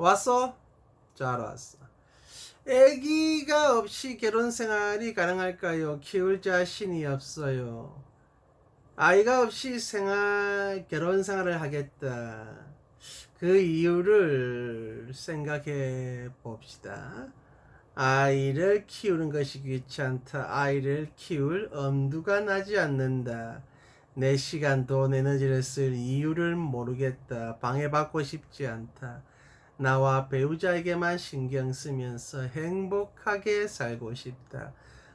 왔어? 잘 왔어. 아기가 없이 결혼 생활이 가능할까요? 키울 자신이 없어요. 아이가 없이 생활, 결혼 생활을 하겠다. 그 이유를 생각해 봅시다. 아이를 키우는 것이 귀찮다. 아이를 키울 엄두가 나지 않는다. 내 시간 돈 에너지를 쓸 이유를 모르겠다. 방해받고 싶지 않다. 나와 배우자에게만 신경 쓰면서 행복하게 살고 싶다.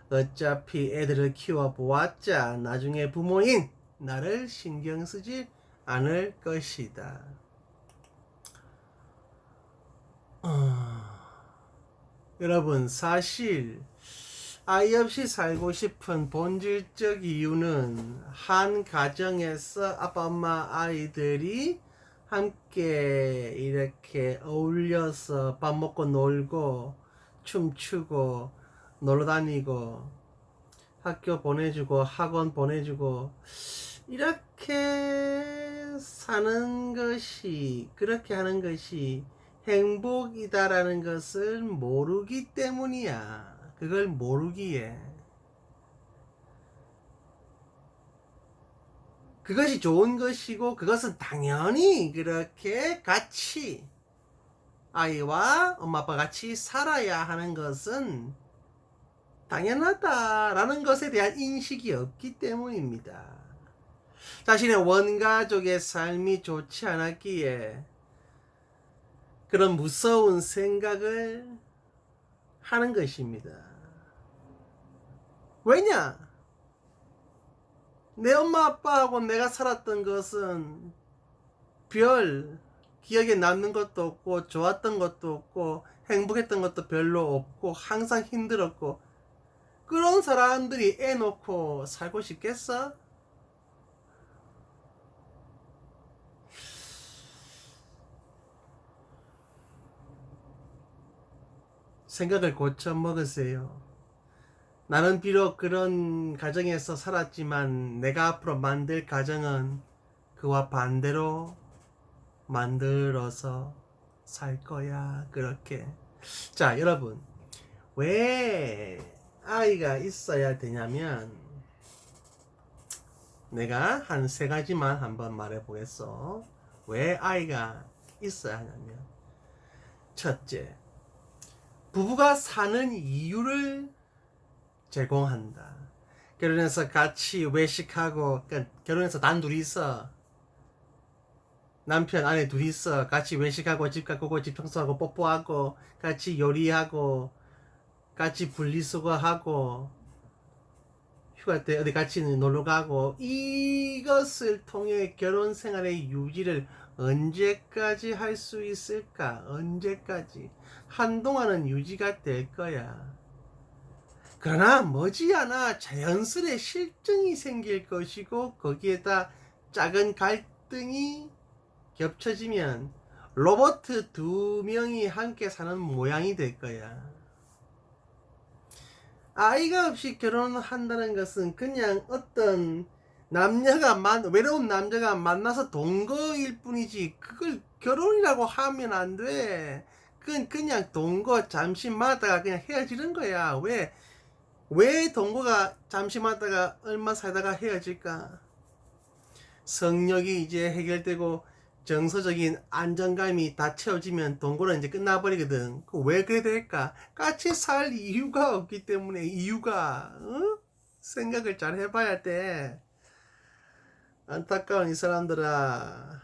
어차피 애들을 키워 보았자 나중에 부모인 나를 신경 쓰지 않을 것이다. 어... 여러분 사실 아이 없이 살고 싶은 본질적 이유는 한 가정에서 아빠 엄마 아이들이 함께 이렇게 어울려서 밥 먹고 놀고 춤추고 놀러 다니고 학교 보내주고 학원 보내주고 이렇게 사는 것이 그렇게 하는 것이 행복이다라는 것을 모르기 때문이야. 그걸 모르기에. 그것이 좋은 것이고, 그것은 당연히 그렇게 같이 아이와 엄마 아빠 같이 살아야 하는 것은 당연하다라는 것에 대한 인식이 없기 때문입니다. 자신의 원가족의 삶이 좋지 않았기에 그런 무서운 생각을 하는 것입니다. 왜냐? 내 엄마 아빠하고 내가 살았던 것은 별 기억에 남는 것도 없고 좋았던 것도 없고 행복했던 것도 별로 없고 항상 힘들었고 그런 사람들이 애 놓고 살고 싶겠어? 생각을 고쳐 먹으세요. 나는 비록 그런 가정에서 살았지만 내가 앞으로 만들 가정은 그와 반대로 만들어서 살 거야. 그렇게. 자, 여러분. 왜 아이가 있어야 되냐면 내가 한 세 가지만 한번 말해 보겠어. 왜 아이가 있어야 하냐면 첫째, 부부가 사는 이유를 제공한다. 결혼해서 같이 외식하고 그러니까 결혼해서 단 둘이서 남편 아내 둘이서 같이 외식하고 집 가꾸고 집 청소하고 뽀뽀하고 같이 요리하고 같이 분리수거하고 휴가 때 어디 같이 놀러 가고 이것을 통해 결혼 생활의 유지를 언제까지 할 수 있을까? 언제까지? 한동안은 유지가 될 거야. 그러나 머지않아 자연스레 실증이 생길 것이고 거기에다 작은 갈등이 겹쳐지면 로봇 두 명이 함께 사는 모양이 될 거야. 아이가 없이 결혼한다는 것은 그냥 어떤 남녀가 만 외로운 남자가 만나서 동거일 뿐이지 그걸 결혼이라고 하면 안 돼. 그건 그냥 동거 잠시 만다가 그냥 헤어지는 거야. 왜? 왜 동거가 잠시 만다가 얼마 살다가 헤어질까? 성욕이 이제 해결되고 정서적인 안정감이 다 채워지면 동거는 이제 끝나버리거든. 그왜 그래 될까? 같이 살 이유가 없기 때문에 이유가 어? 생각을 잘 해봐야 돼. 안타까운 이 사람들아.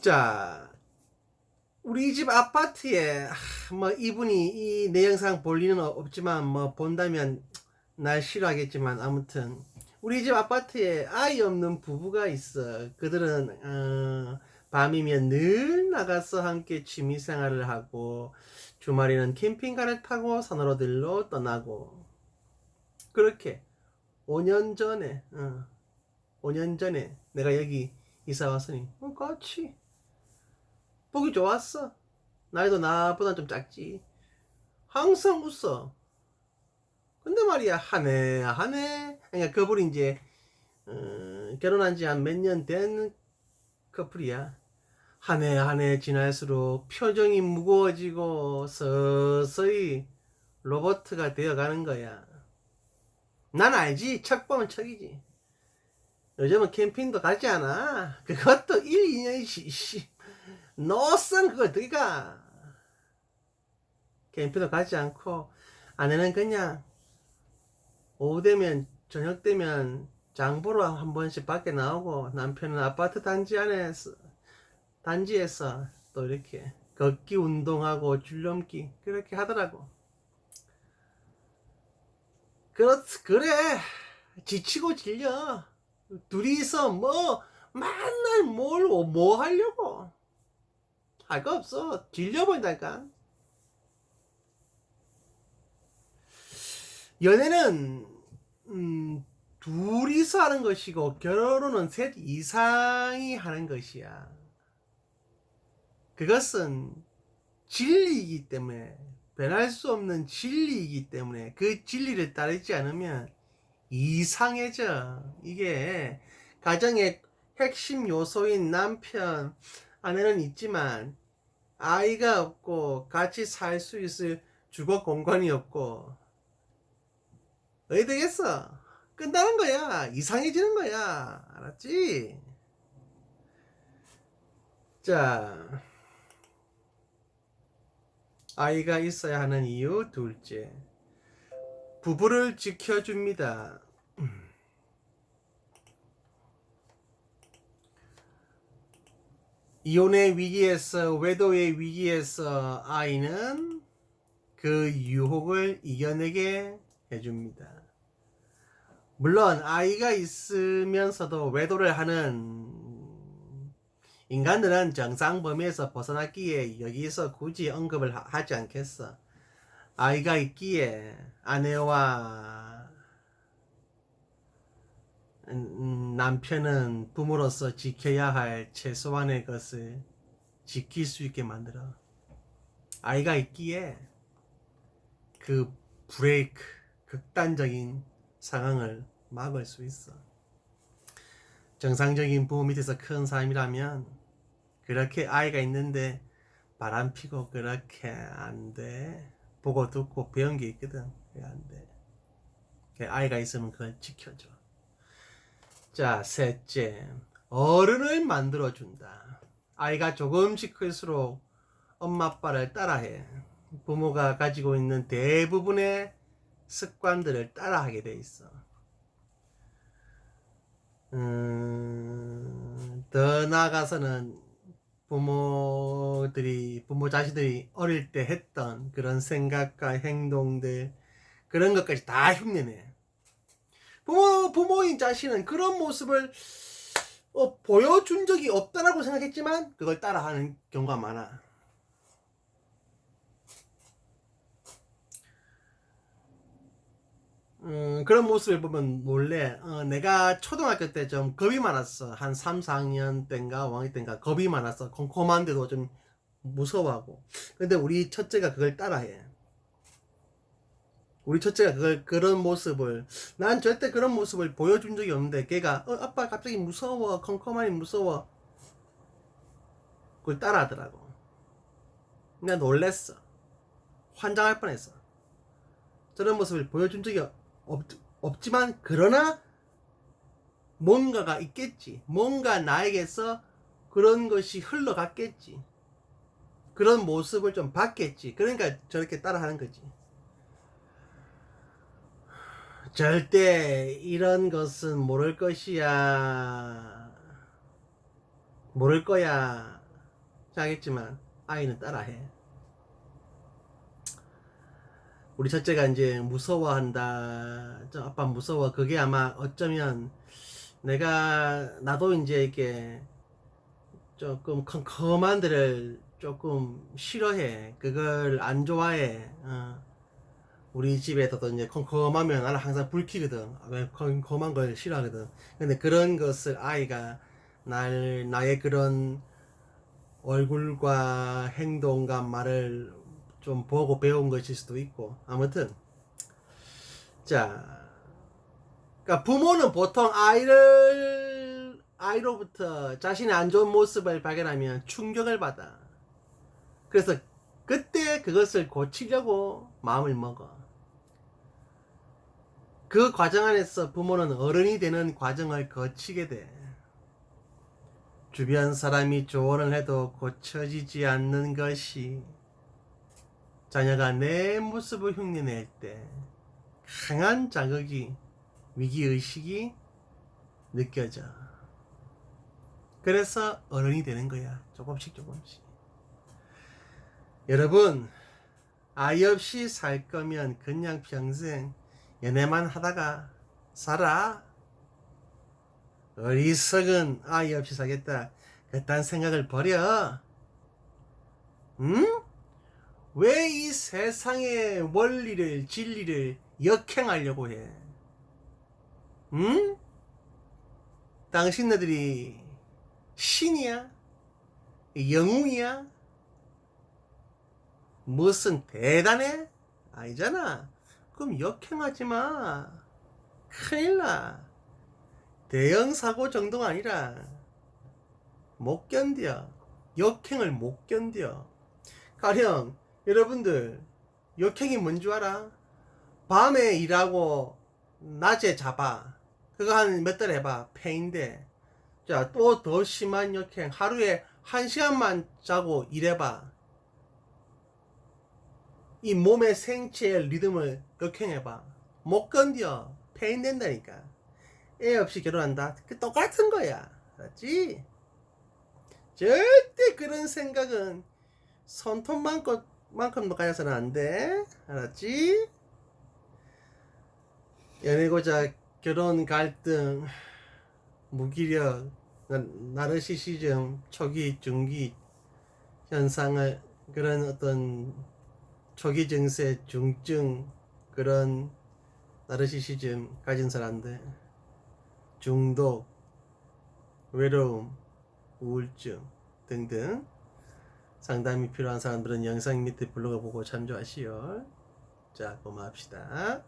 자, 우리 집 아파트에 뭐 이분이 이 내 영상 볼 리는 없지만 뭐 본다면 날 싫어하겠지만 아무튼 우리 집 아파트에 아이 없는 부부가 있어. 그들은 어, 밤이면 늘 나가서 함께 취미 생활을 하고 주말에는 캠핑카를 타고 산으로들로 떠나고 그렇게 5년 전에 어, 5년 전에 내가 여기 이사 왔으니 어, 같이 보기 좋았어. 나이도 나보다 좀 작지. 항상 웃어. 근데 말이야 하네 하네. 그러니까 그분이 이제 어, 결혼한 지 한 몇 년 된 커플이야. 한 해 한 해 지날수록 표정이 무거워지고 서서히 로버트가 되어가는 거야. 난 알지. 척 보면 척이지. 요즘은 캠핑도 가지 않아. 그것도 1, 2년이지. 씨. 노선 그거 어떻게 가. 캠핑도 가지 않고 아내는 그냥 오후 되면 저녁 되면 장 보러 한 번씩 밖에 나오고 남편은 아파트 단지 안에서 단지에서 또 이렇게 걷기 운동하고 줄넘기 그렇게 하더라고. 그렇 그래 지치고 질려 둘이서 뭐 맨날 뭘 뭐 하려고 할 거 없어 질려버린다니까. 연애는 음, 둘이서 하는 것이고 결혼은 셋 이상이 하는 것이야. 그것은 진리이기 때문에 변할 수 없는 진리이기 때문에 그 진리를 따르지 않으면 이상해져. 이게 가정의 핵심 요소인 남편, 아내는 있지만 아이가 없고 같이 살 수 있을 주거 공간이 없고 어디 되겠어? 끝나는 거야. 이상해지는 거야. 알았지? 자, 아이가 있어야 하는 이유 둘째. 부부를 지켜줍니다. 이혼의 위기에서, 외도의 위기에서 아이는 그 유혹을 이겨내게 해줍니다. 물론 아이가 있으면서도 외도를 하는 인간들은 정상 범위에서 벗어났기에 여기서 굳이 언급을 하- 하지 않겠어. 아이가 있기에 아내와 음, 남편은 부모로서 지켜야 할 최소한의 것을 지킬 수 있게 만들어. 아이가 있기에 그 브레이크, 극단적인 상황을 막을 수 있어. 정상적인 부모 밑에서 큰 사람이라면 그렇게 아이가 있는데 바람 피고 그렇게 안 돼. 보고 듣고 배운 게 있거든. 그게 안 돼. 그 아이가 있으면 그걸 지켜줘. 자, 셋째. 어른을 만들어준다. 아이가 조금씩 클수록 엄마 아빠를 따라해. 부모가 가지고 있는 대부분의 습관들을 따라하게 돼 있어. 음, 더 나아가서는 부모들이, 부모 자식들이 어릴 때 했던 그런 생각과 행동들, 그런 것까지 다 흉내내. 부모, 부모인 자신은 그런 모습을 어, 보여준 적이 없다라고 생각했지만 그걸 따라하는 경우가 많아. 음, 그런 모습을 보면 몰래 어, 내가 초등학교 때 좀 겁이 많았어. 한 3, 4학년 때인가 5학년 때인가 겁이 많았어. 컴컴한데도 좀 무서워하고. 근데 우리 첫째가 그걸 따라해. 우리 첫째가 그걸 그런 모습을 난 절대 그런 모습을 보여준 적이 없는데 걔가 어, 아빠 갑자기 무서워 컴컴하니 무서워 그걸 따라하더라고. 나 놀랬어. 환장할 뻔했어. 저런 모습을 보여준 적이 없, 없지만 그러나 뭔가가 있겠지. 뭔가 나에게서 그런 것이 흘러갔겠지. 그런 모습을 좀 봤겠지. 그러니까 저렇게 따라하는 거지. 절대 이런 것은 모를 것이야. 모를 거야. 하겠지만 아이는 따라해. 우리 첫째가 이제 무서워한다. 저 아빠 무서워. 그게 아마 어쩌면 내가 나도 이제 이렇게 조금 컴컴한 데를 조금 싫어해. 그걸 안 좋아해. 어. 우리 집에서도 이제 컴컴하면 나는 항상 불키거든. 왜 컴컴한 걸 싫어하거든. 근데 그런 것을 아이가 날 나의 그런 얼굴과 행동과 말을 좀 보고 배운 것일 수도 있고 아무튼 자 그러니까 부모는 보통 아이를 아이로부터 자신의 안 좋은 모습을 발견하면 충격을 받아. 그래서 그때 그것을 고치려고 마음을 먹어. 그 과정 안에서 부모는 어른이 되는 과정을 거치게 돼. 주변 사람이 조언을 해도 고쳐지지 않는 것이 자녀가 내 모습을 흉내낼 때 강한 자극이 위기의식이 느껴져. 그래서 어른이 되는 거야. 조금씩 조금씩. 여러분, 아이 없이 살 거면 그냥 평생 연애만 하다가 살아. 어리석은 아이 없이 살겠다. 그딴 생각을 버려. 응? 왜 이 세상의 원리를, 진리를 역행하려고 해? 응? 당신네들이 신이야? 영웅이야? 무슨 대단해? 아니잖아. 그럼 역행하지 마. 큰일 나. 대형 사고 정도가 아니라 못 견뎌. 역행을 못 견뎌. 가령 여러분들 역행이 뭔 줄 알아? 밤에 일하고 낮에 잡아. 그거 한 몇 달 해봐. 폐인데. 자, 또 더 심한 역행. 하루에 한 시간만 자고 일해봐. 이 몸의 생체의 리듬을 역행해봐. 못 견뎌. 폐인된다니까. 애 없이 결혼한다. 그 똑같은 거야. 알았지? 절대 그런 생각은 손톱만큼 가져서는 안 돼. 알았지? 연애고자 결혼 갈등 무기력 나- 나르시시즘 초기 중기 현상을 그런 어떤 초기 증세 중증 그런 나르시시즘 가진 사람들 중독 외로움 우울증 등등 상담이 필요한 사람들은 영상 밑에 블로그 보고 참조하시오. 자 고맙습니다